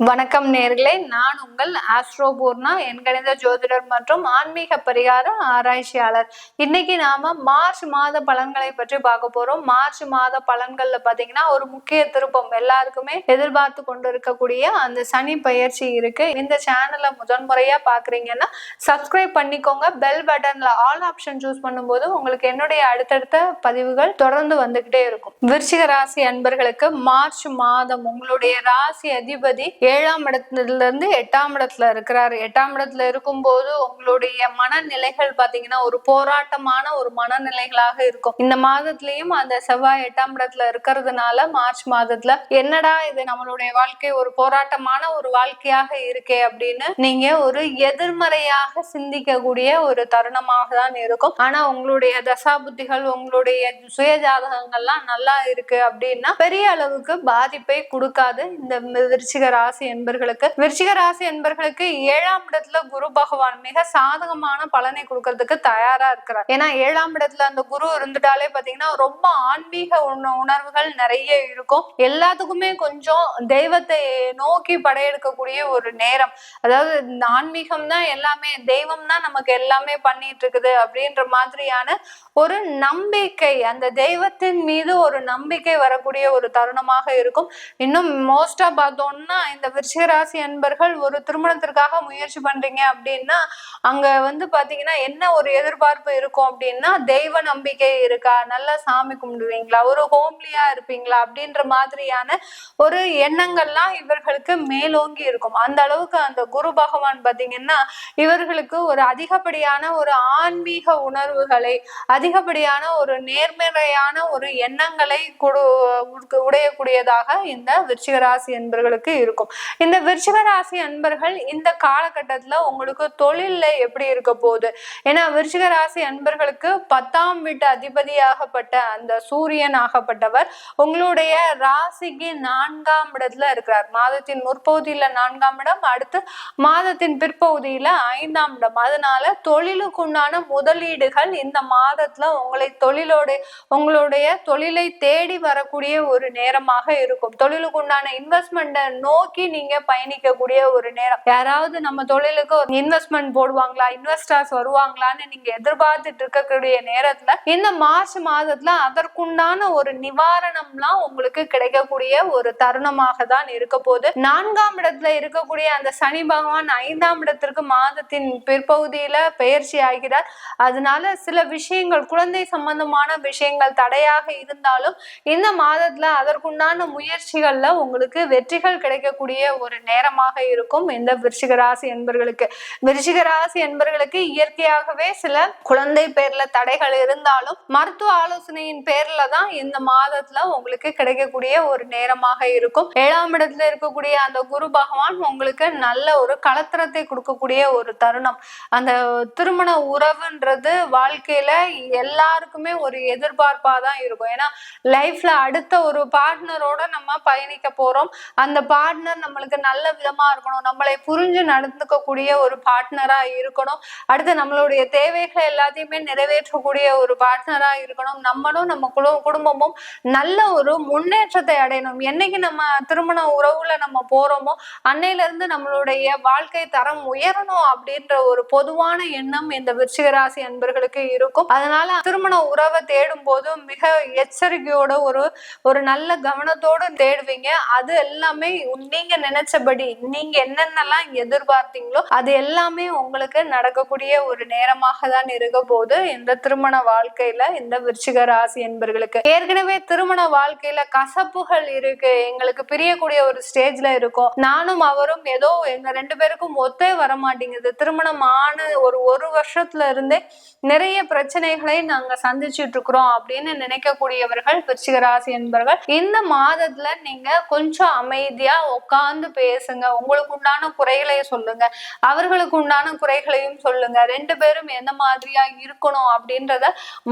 வணக்கம் நேர்களே. நான் உங்கள் ஆஸ்ட்ரோபூர்ணா எண்கணித ஜோதிடர் மற்றும் ஆன்மீக பரிகார ஆராய்ச்சியாளர். இன்னைக்கு நாம மார்ச் மாத பலன்களை பற்றி பார்க்க போறோம். மார்ச் மாத பலன்கள்ல பாத்தீங்கன்னா ஒரு முக்கிய திருப்பம் எல்லாருக்குமே எதிர்பார்த்து கொண்டு இருக்கக்கூடிய அந்த சனி பயிற்சி இருக்கு. இந்த சேனலை முதன்முறையா பாக்குறீங்கன்னா சப்ஸ்கிரைப் பண்ணிக்கோங்க. பெல் பட்டன்ல ஆல் ஆப்ஷன் சூஸ் பண்ணும்போது உங்களுக்கு என்னுடைய அடுத்தடுத்த பதிவுகள் தொடர்ந்து வந்துகிட்டே இருக்கும். விருச்சிக ராசி அன்பர்களுக்கு மார்ச் மாதம் உங்களுடைய ராசி அதிபதி ஏழாம் இடத்துல இருந்து எட்டாம் இடத்துல இருக்கிறாரு. எட்டாம் இடத்துல இருக்கும்போது உங்களுடைய மனநிலைகள் பாத்தீங்கன்னா ஒரு போராட்டமான ஒரு மனநிலைகளாக இருக்கும். இந்த மாதத்திலயும் அந்த செவ்வாய் எட்டாம் இடத்துல இருக்கிறதுனால மார்ச் மாதத்துல என்னடா இது நம்மளுடைய வாழ்க்கை ஒரு போராட்டமான ஒரு வாழ்க்கையாக இருக்கே அப்படின்னு நீங்க ஒரு எதிர்மறையாக சிந்திக்கக்கூடிய ஒரு தருணமாக தான் இருக்கும். ஆனா உங்களுடைய தசாபுத்திகள் உங்களுடைய சுய ஜாதகங்கள்லாம் நல்லா இருக்கு அப்படின்னா பெரிய அளவுக்கு பாதிப்பை கொடுக்காது. இந்த விருச்சிக ராசி ராசி என்பர்களுக்கு விருச்சிக ராசி என்பர்களுக்கு ஏழாம் இடத்துல குரு பகவான் மிக சாதகமான பலனை கொடுக்கறதுக்கு தயாரா இருக்கிறார். ஏன்னா ஏழாம் இடத்துல அந்த குரு இருந்துட்டாலே பாத்தீங்கன்னா ரொம்ப ஆன்மீக உணர்வுகள் நிறைய இருக்கும். எல்லாத்துக்குமே கொஞ்சம் தெய்வத்தை நோக்கி படையெடுக்கக்கூடிய ஒரு நேரம். அதாவது ஆன்மீகம் தான் எல்லாமே தெய்வம் தான் நமக்கு எல்லாமே பண்ணிட்டு இருக்குது அப்படின்ற மாதிரியான ஒரு நம்பிக்கை அந்த தெய்வத்தின் மீது ஒரு நம்பிக்கை வரக்கூடிய ஒரு தருணமாக இருக்கும். இன்னும் மோஸ்டா பார்த்தோம்னா இந்த இந்த விருச்சிகராசி அன்பர்கள் ஒரு திருமணத்திற்காக முயற்சி பண்றீங்க அப்படின்னா அங்க வந்து பாத்தீங்கன்னா என்ன ஒரு எதிர்பார்ப்பு இருக்கும் அப்படின்னா தெய்வ நம்பிக்கை இருக்கா? நல்லா சாமி கும்பிடுவீங்களா? ஒரு ஹோம்லியா இருப்பீங்களா? அப்படின்ற மாதிரியான ஒரு எண்ணங்கள்லாம் இவர்களுக்கு மேலோங்கி இருக்கும். அந்த அளவுக்கு அந்த குரு பகவான் பாத்தீங்கன்னா இவர்களுக்கு ஒரு அதிகப்படியான ஒரு ஆன்மீக உணர்வுகளை அதிகப்படியான ஒரு நேர்மறையான ஒரு எண்ணங்களை கொடு உடையக்கூடியதாக இந்த விருச்சிகராசி என்பர்களுக்கு இருக்கும். இந்த விருச்சிக ராசி அன்பர்கள் இந்த காலகட்டத்துல உங்களுக்கு தொழில்ல எப்படி இருக்க போகுது? ஏன்னா விருச்சிக ராசி அன்பர்களுக்கு பத்தாம் வீட்டு அதிபதியாகப்பட்ட அந்த சூரியன் ஆகப்பட்டவர் உங்களுடைய ராசிக்கு நான்காம் இடத்துல இருக்கிறார். மாதத்தின் முற்பகுதியில நான்காம் இடம் அடுத்து மாதத்தின் பிற்பகுதியில ஐந்தாம் இடம். அதனால தொழிலுக்குண்டான முதலீடுகள் இந்த மாதத்துல உங்களை தொழிலோட உங்களுடைய தொழிலை தேடி வரக்கூடிய ஒரு நேரமாக இருக்கும். தொழிலுக்குண்டான இன்வெஸ்ட்மெண்ட்டை நோக்கி நீங்க பயணிக்கக்கூடிய ஒரு நேரம். யாராவது நம்ம தொழிலுக்கு இன்வெஸ்ட்மெண்ட் போடுவாங்களா இன்வெஸ்டர்ஸ் வருவாங்களான்னு நீங்க எதிர்பார்த்துட்டு இருக்கக்கூடிய நேரத்துல இந்த மார்ச் மாதத்துல அதற்குண்டான ஒரு நிவாரணம்லாம் உங்களுக்கு கிடைக்கக்கூடிய ஒரு தருணமாக தான் இருக்க போது நான்காம் இடத்துல இருக்கக்கூடிய அந்த சனி பகவான் ஐந்தாம் இடத்திற்கு மாதத்தின் பிற்பகுதியில பயிற்சி ஆகிறார். அதனால சில விஷயங்கள் குழந்தை சம்பந்தமான விஷயங்கள் தடையாக இருந்தாலும் இந்த மாதத்துல அதற்குண்டான முயற்சிகள்ல உங்களுக்கு வெற்றிகள் கிடைக்கக்கூடிய ஒரு நேரமாக இருக்கும் இந்த விருச்சிக ராசி என்பர்களுக்கு. விருச்சிக ராசி என்பர்களுக்கு இயற்கையாகவே சில குழந்தை பேர்ல தடைகள் இருந்தாலும் மருத்துவ ஆலோசனையின் பேர்ல தான் இந்த மாதத்துல உங்களுக்கு கிடைக்கக்கூடிய ஒரு நேரமாக இருக்கும். ஏழாம் இடத்துல இருக்கக்கூடிய அந்த குரு பகவான் உங்களுக்கு நல்ல ஒரு கலத்திரத்தை கொடுக்கக்கூடிய ஒரு தருணம். அந்த திருமண உறவுன்றது வாழ்க்கையில எல்லாருக்குமே ஒரு எதிர்பார்ப்பா தான் இருக்கும். ஏன்னா லைஃப்ல அடுத்த ஒரு பார்ட்னரோட நம்ம பயணிக்க போறோம். அந்த பார்ட்னர் நம்மளுக்கு நல்ல விதமா இருக்கணும். நம்மளை புரிஞ்சு நடந்துக்கக்கூடிய ஒரு பார்ட்னரா இருக்கணும். அடுத்து நம்மளுடைய தேவைகளை எல்லாத்தையுமே நிறைவேற்றக்கூடிய ஒரு பார்ட்னரா இருக்கணும். நம்மளும் நம்ம குடும்பமும் நல்ல ஒரு முன்னேற்றத்தை அடையணும். என்னைக்கு நம்ம திருமண உறவுல நம்ம போறோமோ அன்னையில இருந்து நம்மளுடைய வாழ்க்கை தரம் உயரணும் அப்படின்ற ஒரு பொதுவான எண்ணம் இந்த விருச்சிகராசி அன்பர்களுக்கு இருக்கும். அதனால திருமண உறவை தேடும் போது மிக எச்சரிக்கையோட ஒரு ஒரு நல்ல கவனத்தோடு தேடுவீங்க. அது எல்லாமே நீங்க நினைச்சபடி நீங்க என்னென்னலாம் எதிர்பார்த்தீங்களோ அது எல்லாமே உங்களுக்கு நடக்கக்கூடிய ஒரு நேரமாக தான் இருக்க போது இந்த திருமண வாழ்க்கையில இந்த விருச்சிக ராசி என்பர்களுக்கு. ஏற்கனவே திருமண வாழ்க்கையில கசப்புகள் இருக்கு. எங்களுக்கு பிரியக்கூடிய ஒரு ஸ்டேஜ்ல இருக்கும். நானும் அவரும் ஏதோ எங்க ரெண்டு பேருக்கும் ஒத்தே வர மாட்டேங்குது திருமணம் ஆன ஒரு ஒரு வருஷத்துல இருந்தே நிறைய பிரச்சனைகளை நாங்க சந்திச்சுட்டு இருக்கிறோம் அப்படின்னு நினைக்கக்கூடியவர்கள் விருச்சிக ராசி என்பவர்கள் இந்த மாதத்துல நீங்க கொஞ்சம் அமைதியா உட்கார்ந்து பேசுங்க. உங்களுக்கு உண்டான குறைகளை சொல்லுங்க. அவர்களுக்கு உண்டான குறைகளையும் சொல்லுங்க. ரெண்டு பேரும் எந்த மாதிரியா இருக்கணும் அப்படின்றத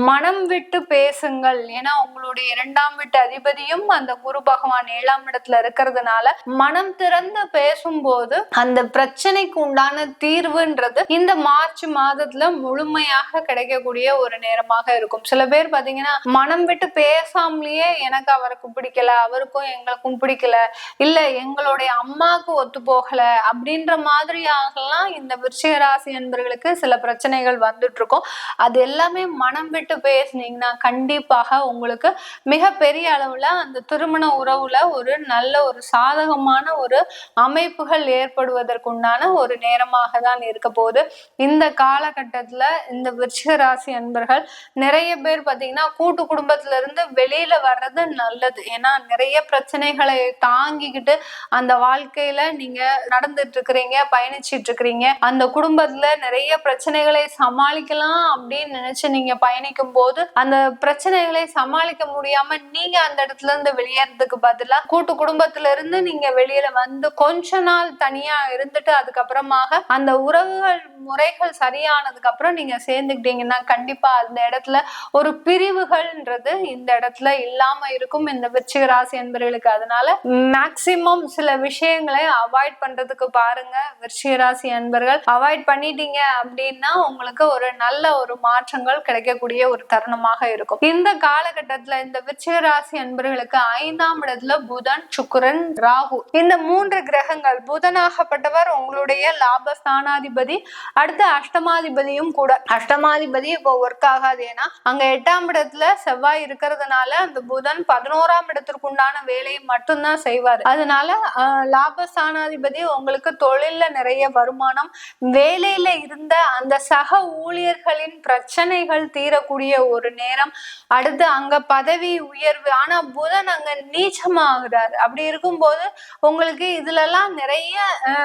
மனம் விட்டு பேசுங்கள். ஏன்னா உங்களுடைய இரண்டாம் வீட்டு அதிபதியும் அந்த குரு பகவான் ஏழாம் இடத்துல இருக்கிறதுனால மனம் திறந்து பேசும்போது அந்த பிரச்சனைக்கு உண்டான தீர்வுன்றது இந்த மார்ச் மாதத்துல முழுமையாக கிடைக்கக்கூடிய ஒரு நேரமாக இருக்கும். சில பேர் பாத்தீங்கன்னா மனம் விட்டு பேசாமலேயே எனக்கு அவருக்கு பிடிக்கல அவருக்கும் எங்களுக்கும் பிடிக்கல இல்ல எங்களோட உங்களுடைய அம்மாவுக்கு ஒத்து போகல அப்படின்ற மாதிரியாகலாம் இந்த விருச்சிகராசி என்பர்களுக்கு சில பிரச்சனைகள் வந்துட்டு இருக்கும் அது எல்லாமே மனம் விட்டு பேசுனீங்கன்னா கண்டிப்பாக உங்களுக்கு மிகப்பெரிய அளவுல அந்த திருமண உறவுல ஒரு நல்ல ஒரு சாதகமான ஒரு அமைப்புகள் ஏற்படுவதற்குண்டான ஒரு நேரமாக தான் இருக்க போகுது. இந்த காலகட்டத்துல இந்த விருச்சிக ராசி அன்பர்கள் நிறைய பேர் பாத்தீங்கன்னா கூட்டு குடும்பத்துல இருந்து வெளியில வர்றது நல்லது. ஏன்னா நிறைய பிரச்சனைகளை தாங்கிக்கிட்டு அந்த வாழ்க்கையில நீங்க நடந்துட்டு இருக்கிறீங்க பயணிச்சிட்டு இருக்கிறீங்க அந்த குடும்பத்துல நிறைய பிரச்சனைகளை சமாளிக்கலாம் அப்படின்னு நினைச்சு நீங்க பயணிக்கும் போது அந்த பிரச்சனைகளை சமாளிக்க முடியாம நீங்க அந்த இடத்துல இருந்து வெளியேறதுக்கு பதிலா கூட்டு குடும்பத்துல இருந்து நீங்க வெளியில வந்து கொஞ்ச நாள் தனியா இருந்துட்டு அதுக்கப்புறமாக அந்த உறவுகள் முறைகள் சரியானதுக்கு அப்புறம் நீங்க சேர்ந்துக்கிட்டீங்கன்னா கண்டிப்பா அந்த இடத்துல ஒரு பிரிவுகள்ன்றது இந்த இடத்துல இல்லாம இருக்கும். இந்த விருச்சிக ராசி என்பவர்களுக்கு அதனால மேக்சிமம் சில விஷயங்களை அவாய்ட் பண்றதுக்கு பாருங்க விருச்சிக அன்பர்கள். அவாய்ட் பண்ணிட்டீங்க அப்படின்னா உங்களுக்கு ஒரு நல்ல ஒரு மாற்றங்கள் கிடைக்கக்கூடிய ஒரு தருணமாக இருக்கும். இந்த காலகட்டத்துல இந்த விருச்சிகராசி அன்பர்களுக்கு ஐந்தாம் இடத்துல புதன் சுக்கரன் ராகு. இந்த மூன்று கிரகங்கள் புதனாகப்பட்டவர் உங்களுடைய லாப ஸ்தானாதிபதி அடுத்து அஷ்டமாதிபதியும் கூட. அஷ்டமாதிபதி இப்போ ஒர்க் ஆகாது. ஏன்னா அங்க எட்டாம் இடத்துல செவ்வாய் இருக்கிறதுனால அந்த புதன் பதினோராம் இடத்திற்கு உண்டான வேலையை மட்டும்தான் செய்வார். அதனால லாபஸ்தானாதிபதி உங்களுக்கு தொழில்ல நிறைய வருமானம் வேலையில இருந்த அந்த சக ஊழியர்களின் பிரச்சனைகள் தீரக்கூடிய ஒரு நேரம். அடுத்து அங்க பதவி உயர்வு ஆனா புதன் அங்க நீச்சமாகிறார். அப்படி இருக்கும்போது உங்களுக்கு இதுல எல்லாம் நிறைய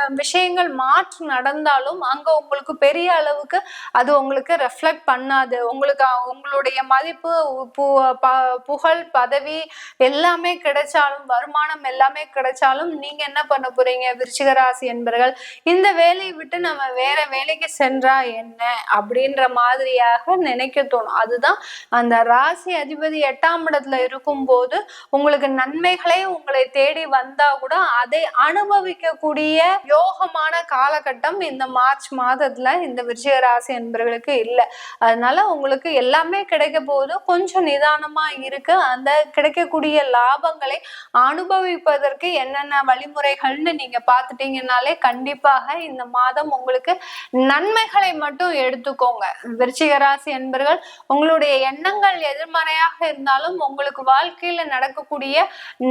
விஷயங்கள் மாற்று நடந்தாலும் அங்க உங்களுக்கு பெரிய அளவுக்கு அது உங்களுக்கு ரெஃப்ளெக்ட் பண்ணாது. உங்களுக்கு உங்களுடைய மதிப்பு பு- ப- புகழ் பதவி எல்லாமே கிடைச்சாலும் வருமானம் எல்லாமே கிடைச்சாலும் நீங்க என்ன பண்ண போறீங்க? விருச்சிக ராசி என்பர்கள் இந்த வேலையை விட்டு நம்ம வேற வேலைக்கு சென்றா என்ன? அப்படின்ற மாதிரியாக நினைக்க தோணும். அதுதான் அந்த ராசி அதிபதி எட்டாம் இடத்துல இருக்கும் போது உங்களுக்கு நன்மைகளே உங்களை தேடி வந்தா கூட அதை அனுபவிக்கக்கூடிய யோகமான காலகட்டம் இந்த மார்ச் மாதத்துல இந்த விருச்சிக ராசி என்பவர்களுக்கு இல்லை. அதனால உங்களுக்கு எல்லாமே கிடைக்க போது கொஞ்சம் நிதானமா இருக்கு. அந்த கிடைக்கக்கூடிய லாபங்களை அனுபவிப்பதற்கு என்னென்ன வழிமுறைகள்னு நீங்க பாத்துட்டீங்கன்னாலே கண்டிப்பாக இந்த மாதம் உங்களுக்கு நன்மைகளை மட்டும் எடுத்துக்கோங்க. விருச்சிக ராசி என்பர்கள் உங்களுடைய எண்ணங்கள் எதிர்மறையாக இருந்தாலும் உங்களுக்கு வாழ்க்கையில நடக்கக்கூடிய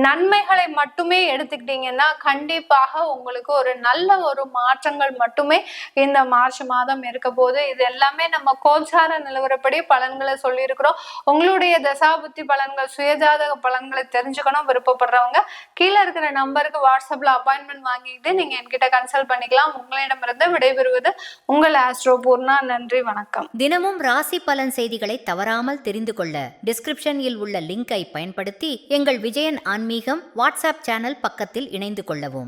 நன்மைகளை மட்டுமே எடுத்துக்கிட்டீங்கன்னா கண்டிப்பாக உங்களுக்கு ஒரு நல்ல ஒரு மாற்றங்கள் மட்டுமே இந்த மார்ச் மாதம் இருக்க போது இது எல்லாமே நம்ம கோச்சார நிலவரப்படி பலன்களை சொல்லியிருக்கிறோம். உங்களுடைய தசாபுத்தி பலன்கள் சுயஜாதக பலன்களை தெரிஞ்சுக்கணும் விருப்பப்படுறவங்க கீழே இருக்கிற நம்பருக்கு வாட்ஸ்அப்ல அப்பாயின்மெண்ட் வாங்கிட்டு நீங்க என்கிட்ட கன்சல்ட் பண்ணிக்கலாம். உங்களிடமிருந்து விடைபெறுவது உங்கள் ஆஸ்ட்ரோ பூர்ணா. நன்றி வணக்கம். தினமும் ராசி பலன் செய்திகளை தவறாமல் தெரிந்து கொள்ள டிஸ்கிரிப்ஷனில் உள்ள லிங்கை பயன்படுத்தி எங்கள் விஜயன் ஆன்மீகம் வாட்ஸ்அப் சேனல் பக்கத்தில் இணைந்து கொள்ளவும்.